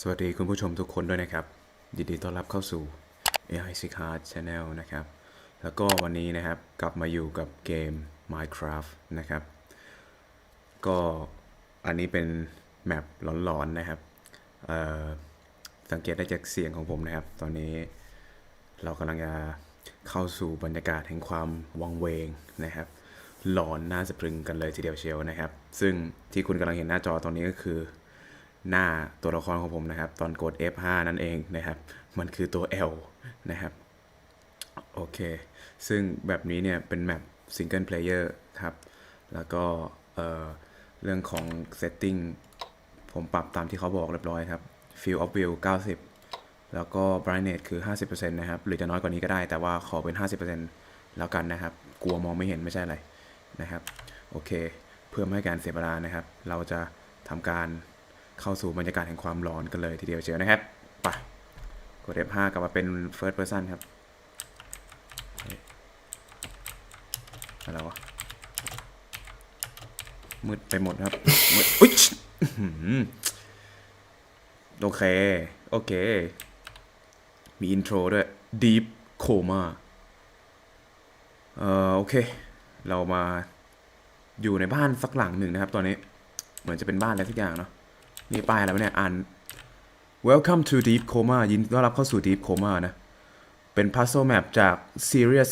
สวัสดีคุณผู้ชมทุกคนด้วยนะครับ ยินดีต้อนรับเข้าสู่ AI s i c a r Channel นะครับ แล้วก็วันนี้นะครับกลับมาอยู่กับเกม Minecraft นะครับ ก็อันนี้เป็นแมปหลอนๆนะครับ สังเกตได้จากเสียงของผมนะครับ ตอนนี้เรากำลังจะเข้าสู่บรรยากาศแห่งความวังเวงนะครับ หลอนน่าสะพรึงกันเลยทีเดียวเชียวนะครับ ซึ่งที่คุณกำลังเห็นหน้าจอตอนนี้ก็คือ หน้าตัวละครของผมนะครับ ตอนกด F5 นั่นเองนะครับ มันคือตัว L นะครับ โอเค ซึ่งแบบนี้เนี่ยเป็นแมปซิงเกิลเพลเยอร์ครับ แล้วก็เเรื่องของ setting ผมปรับตามที่เขาบอกเรียบร้อยครับ Field of View 90 แล้วก็ brightness คือ 50%นะครับ หรือจะน้อยกว่านี้ก็ได้ แต่ว่าขอเป็น 50%แล้วกันนะครับ กลัวมองไม่เห็นไม่ใช่อะไรนะครับ โอเค เพื่อไม่ให้การเสียเวลานะครับ เราจะทำการ เข้าสู่บรรยากาศแห่งความร้อนกันเลยทีเดียวเชียวนะครับไปกด F5 กลับมาเป็น first person ครับอะไรวะมืดไปหมดครับมืดอุ๊ยโอเค โอเค มีอินโทรด้วย Deep Coma เอ่อ โอเค เรามาอยู่ในบ้านสักหลังหนึ่งนะครับ ตอนนี้ เหมือนจะเป็นบ้านอะไรสักอย่างเนาะ นี่ป้ายอะไรวะเนี่ย อ่าน Welcome to Deep Coma ยินดีต้อนรับเข้าสู่ Deep Coma นะ เป็น Puzzle Map จาก Serious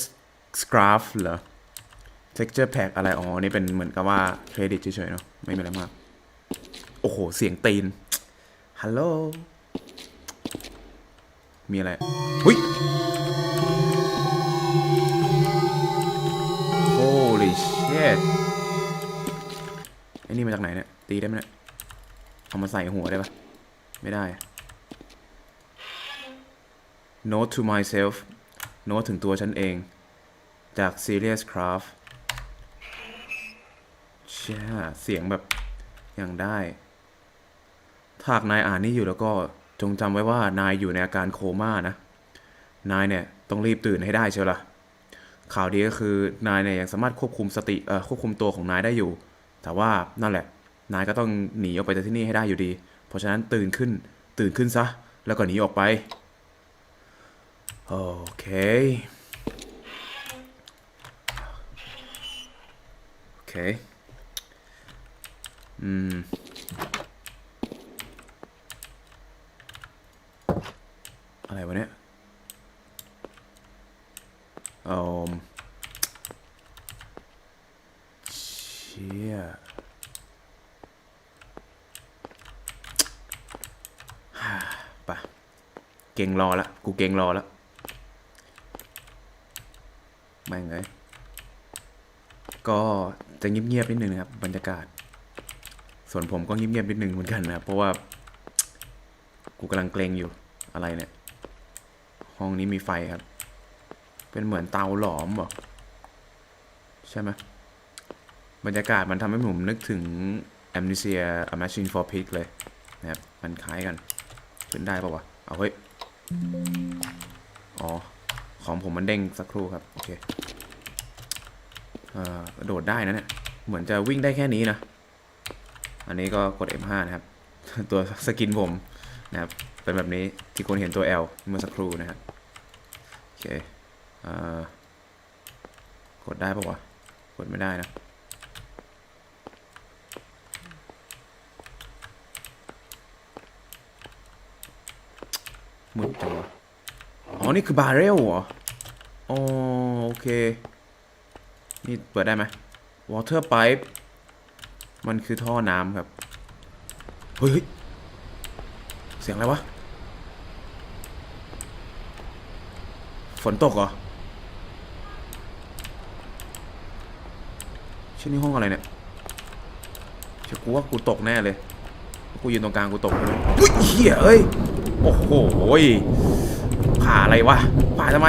Scraft เหรอ Texture Pack อะไร อ๋อ นี่เป็นเหมือนกับว่าเครดิตเฉยๆเนาะ ไม่มีอะไรมาก โอ้โห เสียงตีน ฮัลโหล มีอะไร หุย Holy shit ไอ้นี่มาจากไหนเนี่ย ตีได้ไหมเนี่ย เอามาใส่หัวได้ปะไม่ได้ Note to myself Note ถึงตัวฉันเอง จาก Serious Craft เช่ยเสียงแบบ อย่างได้ถ้ากนายอ่านนี่อยู่แล้วก็จงจำไว้ว่านายอยู่ในอาการโคม่านะ นายเนี่ยต้องรีบตื่นให้ได้เชียวล่ะ ข่าวดีก็คือนายเนี่ยยังสามารถควบคุมสติเอ่อควบคุมตัวของนายได้อยู่ แต่ว่านั่นแหละ นายก็ต้องหนีออกไปจากที่นี่ให้ได้อยู่ดี เพราะฉะนั้นตื่นขึ้น ตื่นขึ้นซะ แล้วก็หนีออกไป โอเค โอเค อืม อะไรวะเนี่ยอ่อเชี่ย ไปะ เก่งรอละกูเก่งรอละไม่งเลยก็จะเงียบๆนิดนึงนะครับบรรยากาศ ส่วนผมก็เงียบๆนิดนึงเหมือนกันนะครับเพราะว่า กูกำลังเกรงอยู่อะไรเนี่ย ห้องนี้มีไฟครับ เป็นเหมือนเตาหลอมเหรอใช่ไหมบรรยากาศมันทำให้ผมนึกถึง Amnesia A Machine for Pig เลยนะครับ มันคล้ายกัน ขึ้นได้ปะวะ เอาเฮ้ย อ๋อ ของผมมันเด้งสักครู่ครับ โอเคเอ่อกระโดดได้นะเนี่ย เหมือนจะวิ่งได้แค่นี้นะ อันนี้ก็กด F5 นะครับ ตัวสกินผมนะครับ เป็นแบบนี้ที่คุณเห็นตัว L เมื่อสักครู่นะครับ โอเคเอ่อกดได้ปะวะ กดไม่ได้นะ มืดจังวะอ๋อ นี่คือบาร์เรลเหรออ๋อโอเค นี่เปิดได้ไหม water pipe มันคือท่อน้ำครับ เฮ้ย เสียงอะไรวะ ฝนตกเหรอชื่อนี่ห้องอะไรเนี่ยเชื่อกูว่ากูตกแน่เลย กูยืนตรงกลางกูตกใช่ไหมอุ้ยเหี้ยเอ้ย โอ้โหผ่าอะไรวะผ่าทำไม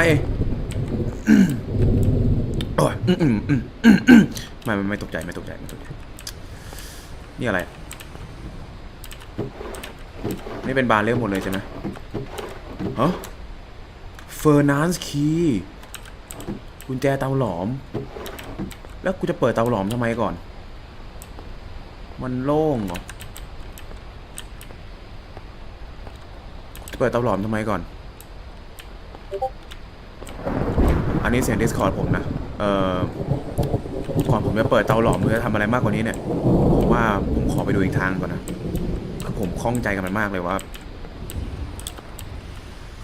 โอ้ยอืมอืมอืมไม่ไม่ไม่ตกใจไม่ตกใจไม่ตกใจ นี่อะไร นี่เป็นบาร์เรลหมดเลยใช่ไหมฮะเฟอร์นานส์คีย์กุญแจเตาหลอม แล้วกูจะเปิดเตาหลอมทำไมก่อน มันโล่งเหรอ เปิดเตาหลอมทำไมก่อน อันนี้เสียง Discord ผมนะ เอ่อ ก่อนผมจะเปิดเตาหลอมหรือจะทำอะไรมากกว่านี้เนี่ย ผมว่าผมขอไปดูอีกทางก่อนนะ คือผมคล่องใจกับมันมากเลยว่า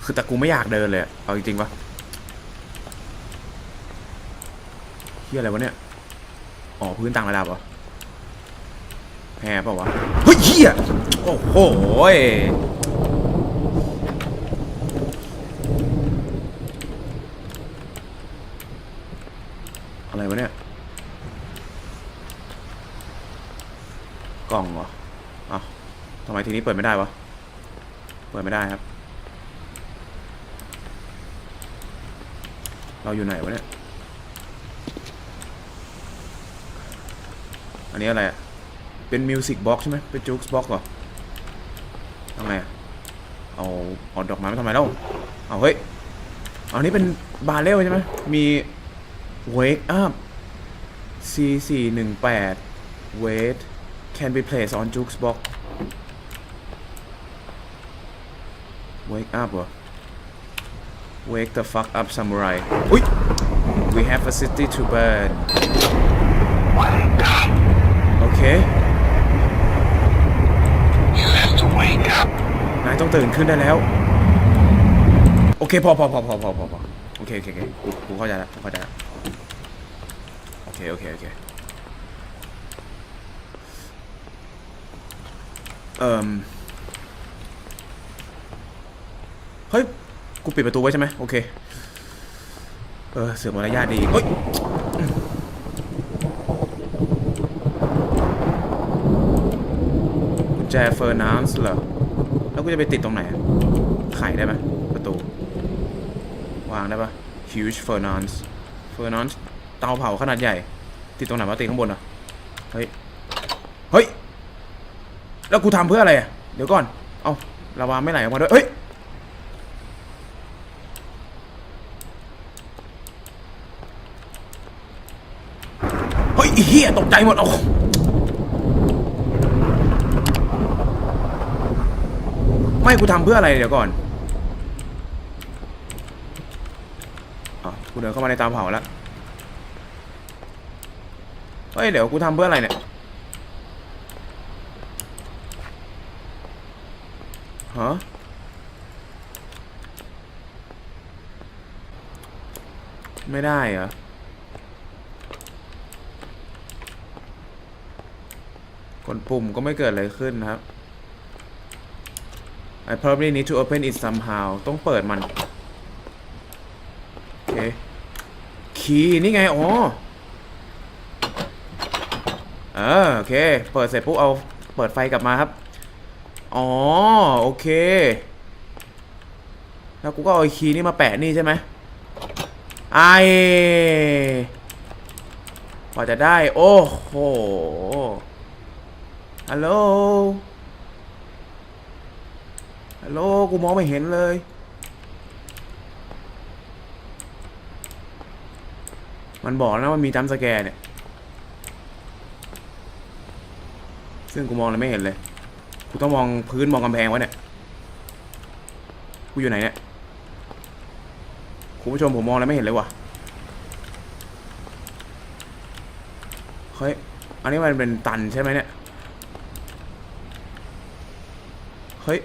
คือแต่กูไม่อยากเดินเลยเอาจริงๆปะเฮียอะไรวะเนี่ย อ๋อพื้นต่างระดับเหรอแพ้เปล่าวะ เฮ้ยเฮียโอ้โหยอะไรวะเนี่ย กล่องเหรออ้าวทำไมที นี้เปิดไม่ได้วะ เปิดไม่ได้ครับ เราอยู่ไหนวะเนี่ย อันนี้อะไรอะเป็นมิวสิกบ็อกใช่ไหมเป็นจู๊กบ็อกเหรอทำไงอะเอาเอาดอกไม้มาทำไมเล่าเอาเฮ้ยอันนี้เป็นบาเรลใช่ไหมมี wake up c 4 1 8 wait can be placed on jukebox wake up เหรอ wake the fuck up samurai อุ้ย we have a city to burn โอเค You have to wake up. นายต้องตื่นขึ้นได้แล้ว โอเคพอพอพอพอพอพอพอโอเคโอเคโอเคกูกูเข้าใจแล้วกูเข้าใจแล้วโอเคโอเคโอเคเอ่ม เฮ้ย กูปิดประตูไว้ใช่ไหมโอเค เออ เสือกมารยาทดีเฮ้ยกุญแจเฟอร์นันส์เหรอ แล้วกูจะไปติดตรงไหนไขได้ไหมประตู วางได้ปะ huge furnace furnace เตาเผาขนาดใหญ่ ติดตรงไหนวะติดข้างบนเหรอะ เฮ้ย เฮ้ย แล้วกูทำเพื่ออะไรอะ เดี๋ยวก่อน เอาระวาไม่ไหลออกมาด้วย เฮ้ย เฮ้ยไอ้เฮียตกใจหมดเอาไม่กูทำเพื่ออะไรเดี๋ยวก่อนอ๋อกูเดินเข้ามาในตาเผาแล้วเฮ้ย เดี๋ยวกูทำเพื่ออะไรเนี่ยฮะไม่ได้เหรอ กดปุ่มก็ไม่เกิดอะไรขึ้นนะครับ I probably need to open it somehow ต้องเปิดมัน โอเค คีย์นี่ไง อ๋อเออโอเค เปิดเสร็จปุ๊บเอาเปิดไฟกลับมาครับ อ๋อ โอเค แล้วกูก็เอาคีย์นี่มาแปะนี่ใช่ไหมไอกว่าจะได้ โอ้โห ฮัลโหล ฮัลโหล กูมองไม่เห็นเลยมันบอกนะว่ามีจัมสแกร์เนี่ย ซึ่งกูมองแล้วไม่เห็นเลย กูต้องมองพื้นมองกำแพงวะเนี่ย กูอยู่ไหนเนี่ย คุณผู้ชมผมมองแล้วไม่เห็นเลยว่ะ เฮ้ย อันนี้มันเป็นตันใช่ไหมเนี่ย เฮ้ย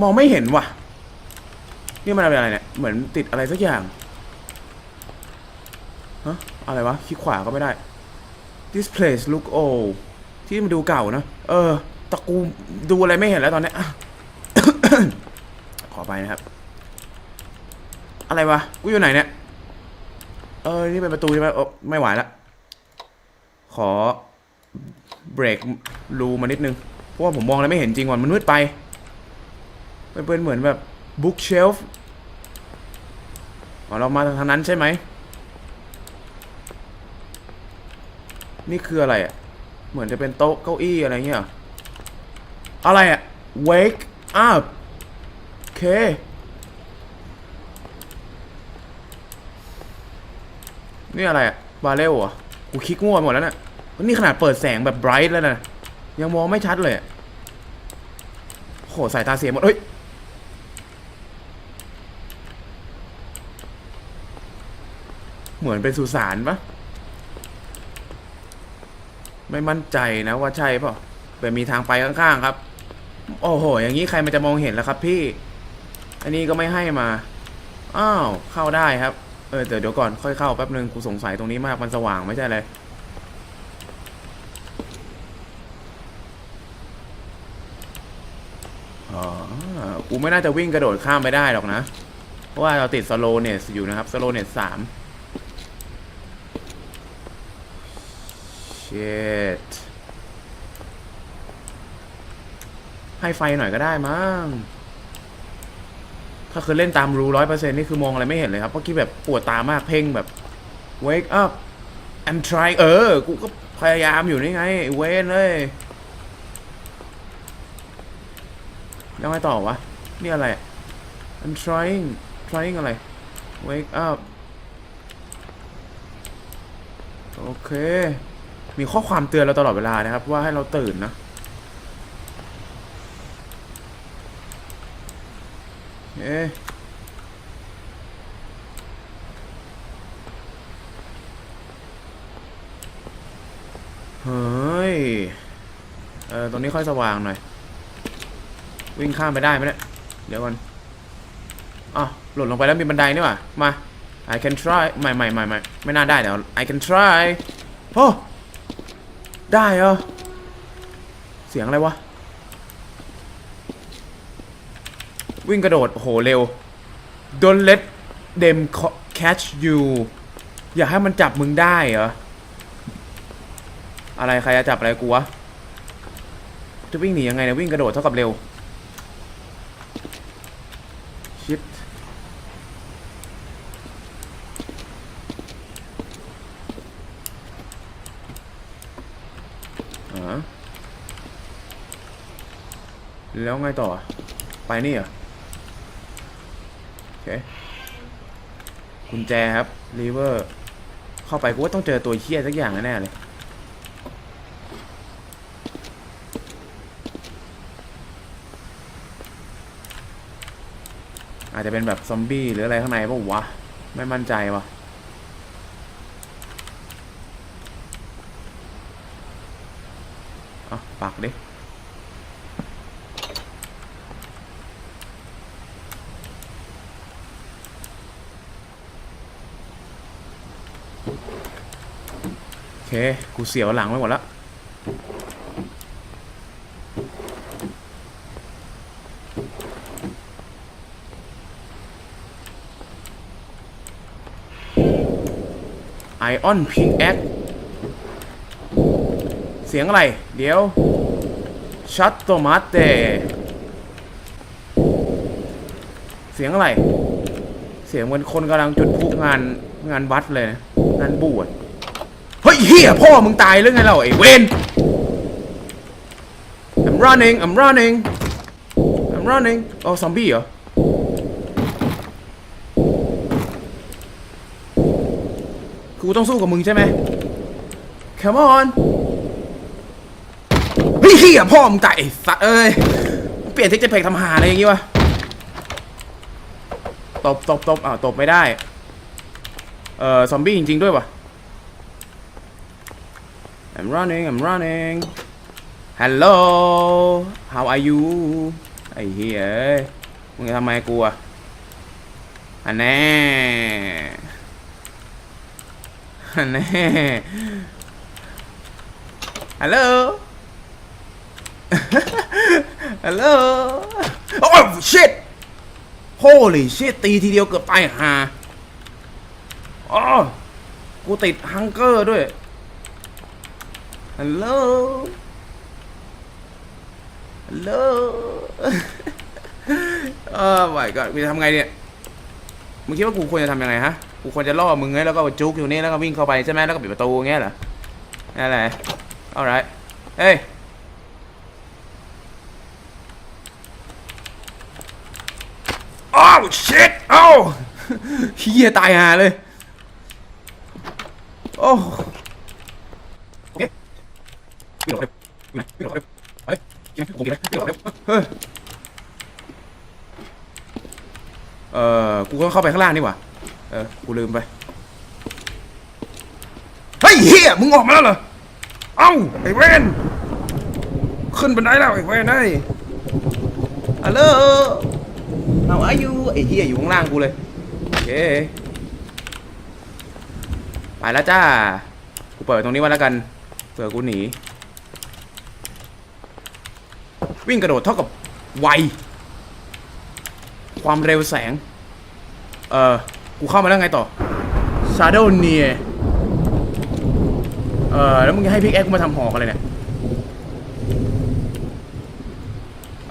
มองไม่เห็นว่ะ นี่มันอะไรเนี่ย เหมือนติดอะไรสักอย่างฮะอะไรวะ คลิกขวาก็ไม่ได้ This place look old ที่มันดูเก่านะ เออต่กูดูอะไรไม่เห็นแล้วตอนนี้ ขอไปนะครับ อะไรวะ กูอยู่ไหนเนี่ย เออ นี่เป็นประตูใช่ไหมเออไม่ไหวละ ขอเบรกรูมานิดนึง เพราะว่าผมมองแล้วไม่เห็นจริงว่ะมันมืดไป มันเป็นเหมือนแบบบุ๊กเชลฟ์เรามาทางนั้นใช่ไหม นี่คืออะไรอะ เหมือนจะเป็นโต๊ะเก้าอี้อะไรเงี้ยอะไรอะ wake up โอเค นี่อะไรอะ บาเรลเหรอะกูคลิกมั่วหมดแล้วนะ่ะนี่ขนาดเปิดแสงแบบไบรท์แล้วนะ ยังมองไม่ชัดเลยอะโหสายตาเสียหมด เฮ้ย เหมือนเป็นสุสานปะไม่มั่นใจนะว่าใช่เปล่าแต่มีทางไปข้างๆครับ โอ้โห อย่างนี้ใครมันจะมองเห็นแล้วครับ พี่ อันนี้ก็ไม่ให้มา อ้าว เข้าได้ครับ เออเดี๋ยวเดี๋ยวก่อนค่อยเข้าแป๊บนึงกูสงสัยตรงนี้มากมันสว่างไม่ใช่เลยอ๋อกูไม่น่าจะวิ่งกระโดดข้ามไปได้หรอกนะ เพราะว่าเราติดสโลเนสอยู่นะครับสโลเนสสาม เชดให้ไฟหน่อยก็ได้มั้งถ้าคือเล่นตามรูร้อยเปอร์เซ็นนี่คือมองอะไรไม่เห็นเลยครับเมื่อกี้แบบปวดตามากเพ่งแบบ wake up I'm trying เออ กูก็พยายามอยู่นี่ไง เวนเลยแล้วไงต่อวะ นี่อะไร I'm trying trying อะไร wake up โอเค มีข้อความเตือนเราตลอดเวลานะครับ ว่าให้เราตื่นนะเอ๊เฮ้ย เออตรงนี้ค่อยสว่างหน่อย วิ่งข้ามไปได้ไหมเนี่ย เดี๋ยวก่อนอ๋อหล่นลงไปแล้วมีบันไดนี่หว่า มา I can try ไม่ไม่ไม่ไม่ไม่น่าได้เดี๋ยว I can try โอ้ ได้เหรอ เสียงอะไรวะ วิ่งกระโดด โห เร็ว Don't let them ca- catch you อย่าให้มันจับมึงได้เหรอ อะไรใครจะจับอะไรกูวะ จะวิ่งหนียังไงเนี่ยวิ่งกระโดดเท่ากับเร็ว ชิดอ่า แล้วไงต่อ ไปนี่เหรอ โอเคกุญแจครับลีเวอร์ เข้าไปกูว่าต้องเจอตัวเคี้ยสักอย่างแน่เลย อาจจะเป็นแบบซอมบี้หรืออะไรข้างในป่าวะไม่มั่นใจวะ่ะปักดิ โอ เค กูเสียวหลังไปหมดแล้วไอออนพิงแอคเสียงอะไร เดี๋ยว ชัตโตมาเตเสียงอะไร เสียงเหมือนคนกำลังจุดพลุงานงานวัดเลยนะงานบวช เฮ้ยเฮียพ่อมึงตายหรือไงเราไอ้เวน I'm running I'm running I'm running อ๋อซอมบี้เหรอกูต้องสู้กับมึงใช่ไหม Come on เฮ้ยเฮียพ่อมึงตายไอ้สัตเอ้ยเปลี่ยนทคเจอร์เพกทำหาอะไรอย่างงี้วะตบตบตบอ่าวตบไม่ได้ เอ่อ ซอมบี้จริง ๆ ด้วยวะ I'm running I'm running Hello How are you ไอ้เฮียมึงจะทำไมกูอะอันแน่อันแน่ฮัลโหลฮัลโหลโอ้ shit holy shit ตีทีเดียวเกือบตายห่าอ๋อกูติดฮังเกอร์ด้วย ฮัลโหล ฮัลโหลโอ้ my god กูจะทำไงเนี่ย มึงคิดว่ากูควรจะทำยังไงฮะ กูควรจะล่อมึงไงแล้วก็จุกอยู่นี่แล้วก็วิ่งเข้าไปใช่ไหมแล้วก็ปิดประตูอย่างเงี้ยเหรอนั่นแหละ alright เฮ้ยอ้าว shit เอ้เฮียตายหาเลย โอ้ เฮ้ยเออกูก็เข้าไปข้างล่างนี่หว่า เออ กูลืมไป เฮ้ยเฮียมึงออกมาแล้วเหรอ เอ้า ไอ้เวนขึ้นบันไดแล้วไอ้เวนไอ้ฮัลโหลเอาอายุไอ้เฮียอยู่ข้างล่างกูเลย โอเค ไปแล้วจ้า กูเปิดตรงนี้ไว้แล้วกัน เผื่อกูหนี วิ่งกระโดดเท่ากับไว ความเร็วแสง เออกูเข้ามาแล้วไงต่อ Shadow Near เออแล้วมึงให้พิกแอคกูมาทำหอกอะไรเนี่ย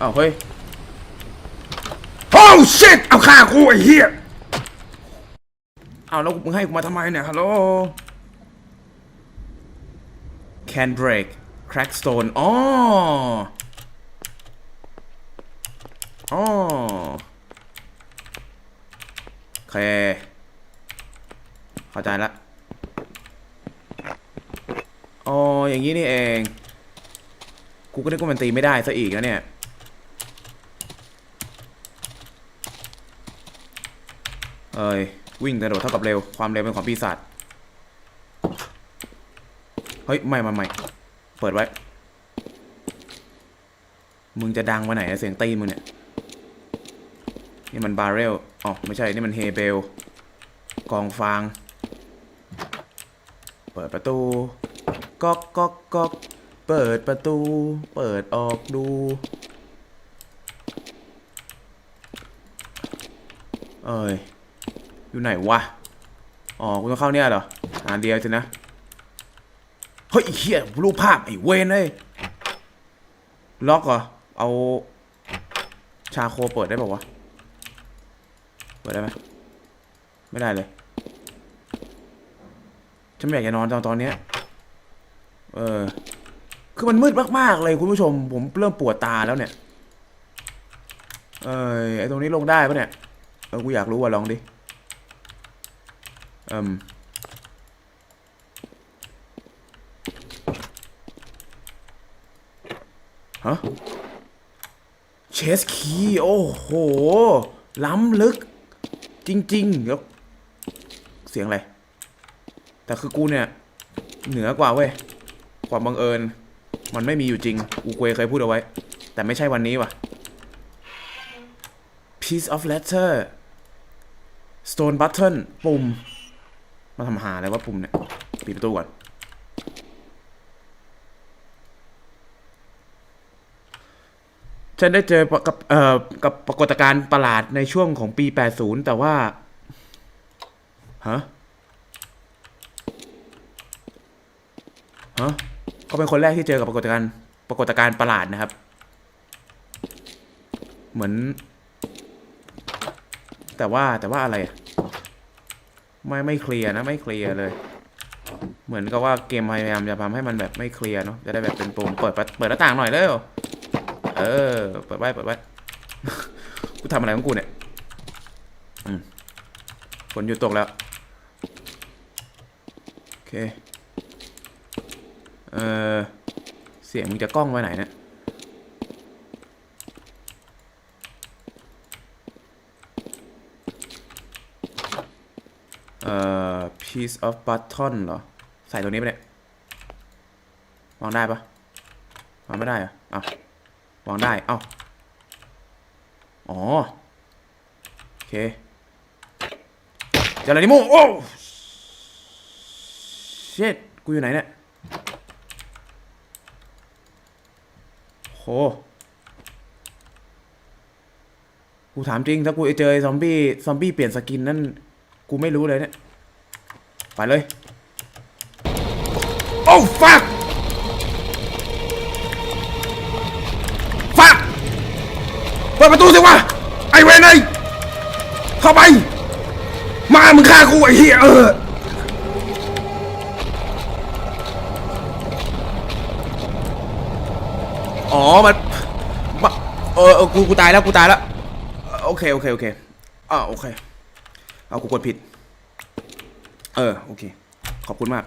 อ้าวเฮ้ย Oh shit เอาฆ่ากูไอ้เหี้ยเอาแล้วมึงให้กูมาทำไมเนี่ยฮัลโหล Can break crack stone อ๋อ อ๋อโอเค เข้าใจละอ๋ออย่างนี้นี่เอง กูก็นึกว่ามันตีไม่ได้ซะอีกนะเนี่ย เอ้ย วิ่งกระโดดเท่ากับเร็ว ความเร็วเป็นของปีศาจ เฮ้ย ไม่ไม่ไม่เปิดไว้ มึงจะดังมาไหนอะเสียงตีมึงเนี่ย นี่มันบาร์เรลอ๋อไม่ใช่ นี่มันเฮเบล กองฟาง เปิดประตู ก๊อกก๊อกก๊อกเปิดประตู เปิดออกดู เอ้ย อยู่ไหนวะ อ๋อกูต้องเข้าเนี่ยเหรออันเดียวสินะ เฮ้ยเฮียรูปภาพไอ้เวนเลยล็อกเหรอ เอาชาโคเปิดได้ป่าวะ เปิดได้ไหมไม่ได้เลย ฉันไม่อยากจะนอนตอนตอนเนี้ย เออ คือมันมืดมากๆเลยคุณผู้ชม ผมเริ่มปวดตาแล้วเนี่ย เออไอตรงนี้ลงได้ปะเนี่ย เออ กูอยากรู้ว่าลองดิเอืมฮะเชสคีย์โอ้โห ล้ำลึก จริง ๆ แล้ว เสียงอะไร แต่คือกูเนี่ย เหนือกว่าเว้ย ความบังเอิญ มันไม่มีอยู่จริงกูเคยเคยพูดเอาไว้ แต่ไม่ใช่วันนี้ว่ะ piece of letter stone button ปุ่ม มาทำหาอะไรวะปุ่มเนี่ย ปิดประตูก่อน ฉันได้เจอกับเอ่อกับปรากฏการณ์ประหลาดในช่วงของปี 80 แต่ว่าฮะฮะเขาเป็นคนแรกที่เจอกับปรากฏการณ์ปรากฏการณ์ประหลาดนะครับ เหมือน แต่ว่าแต่ว่าอะไรไม่ไม่เคลียร์นะไม่เคลียร์เลย เหมือนกับว่าเกมพยายามจะทำให้มันแบบไม่เคลียร์เนาะจะได้แบบเป็นปุ่มเปิดเปิดหน้าต่างหน่อยเร็ว เออ เปิดไว้ เปิดไว้ กูทำอะไรของกูเนี่ยอืมฝนหยุดตกแล้ว โอเค เออ เสียงมึงจะกล้องไว้ไหนเนี่ย เอ่อ piece of button เหรอ ใส่ตัวนี้ไปเนี่ยวางได้ปะวางไม่ได้เหรอะอ้าว วางได้ เอ้า อ๋อ โอเคเจออะไรนี่โมโอ้เช็ดกูอยู่ไหนเนี่ยโหกูถามจริง ถ้ากูเจอซอมบี้ ซอมบี้เปลี่ยนสกินนั่น กูไม่รู้เลยเนี่ย ไปเลย โอ้ fuck fuck าไป มามึงฆ่ากูไอ้เหี้ยเอออ๋อมันมะเออเออกูกูตายแล้วกูตายแล้วโอเคโอเคโอเคอ่าโอเคเอากูกดผิด เออโอเค ขอบคุณมาก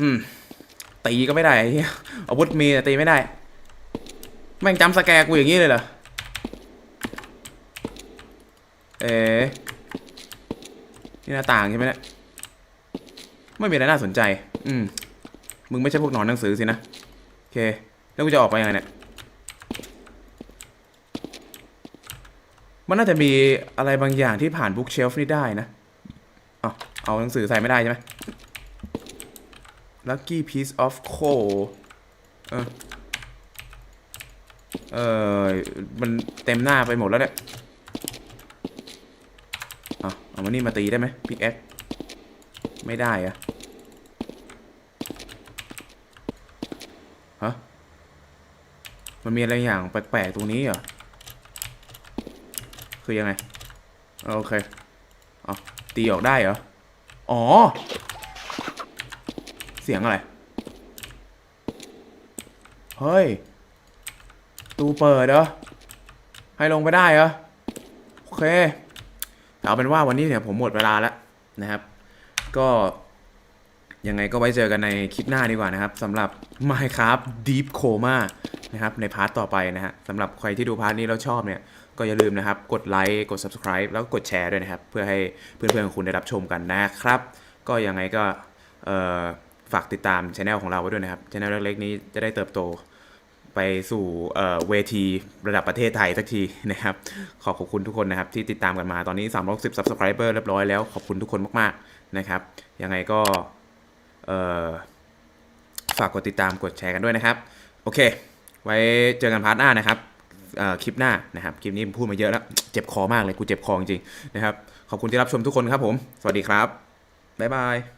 อืมตีก็ไม่ได้ไอ้เหี้ยอาวุธมีแต่ตีไม่ได้ แม่งจำสแกร์กูอย่างนี้เลยเหรอ เอ๋นี่หน้าต่างใช่ไหมเนี่ยไม่มีอะไรน่าสนใจ อืม มึงไม่ใช่พวกนอนหนังสือสินะ โอเค แล้วกูจะออกไปยังไงเนี่ย มันน่าจะมีอะไรบางอย่างที่ผ่านบุ๊กเชลฟ์นี่ได้นะเอาเอาหนังสือใส่ไม่ได้ใช่ไหม Lucky piece of coal เออ เออ มันเต็มหน้าไปหมดแล้วเนี่ย เอาเอามานี่มาตีได้ไหมพิกแอคไม่ได้อะฮะมันมีอะไรอย่างแปลกๆตรงนี้เหรอ คือยังไง โอเค เอาตีออกได้เหรอ อ๋อ เสียงอะไร เฮ้ย ตูเปิดเหรอ ให้ลงไปได้เหรอ โอเค เอาเป็นว่าวันนี้เนี่ยผมหมดเวลาแล้วนะครับ ก็ยังไงก็ไว้เจอกันในคลิปหน้าดีกว่านะครับสำหรับ Minecraft Deep Coma นะครับในพาร์ทต่อไปนะฮะสำหรับใครที่ดูพาร์ทนี้แล้วชอบเนี่ยก็อย่าลืมนะครับ กดไลค์กด subscribe แล้วกดแชร์ด้วยนะครับ เพื่อให้เพื่อนๆของคุณได้รับชมกันนะครับ ก็ยังไงก็ฝากติดตามช anel ของเราไว้ด้วยนะครับช anel เล็กๆนี้จะได้เติบโต ไปสู่เวทีระดับประเทศไทยสักทีนะครับขอขอบคุณทุกคนนะครับที่ติดตามกันมาตอนนี้310 subscriber เรียบร้อยแล้วขอบคุณทุกคนมากๆนะครับ ยังไงก็ฝากกดติดตามกดแชร์กันด้วยนะครับ โอเค ไว้เจอกันพาร์ทหน้านะครับคลิปหน้านะครับ คลิปนี้ผมพูดมาเยอะแล้ว เจ็บคอมากเลย กูเจ็บคอจริงๆนะครับ ขอบคุณที่รับชมทุกคนครับผม สวัสดีครับ บ๊ายบาย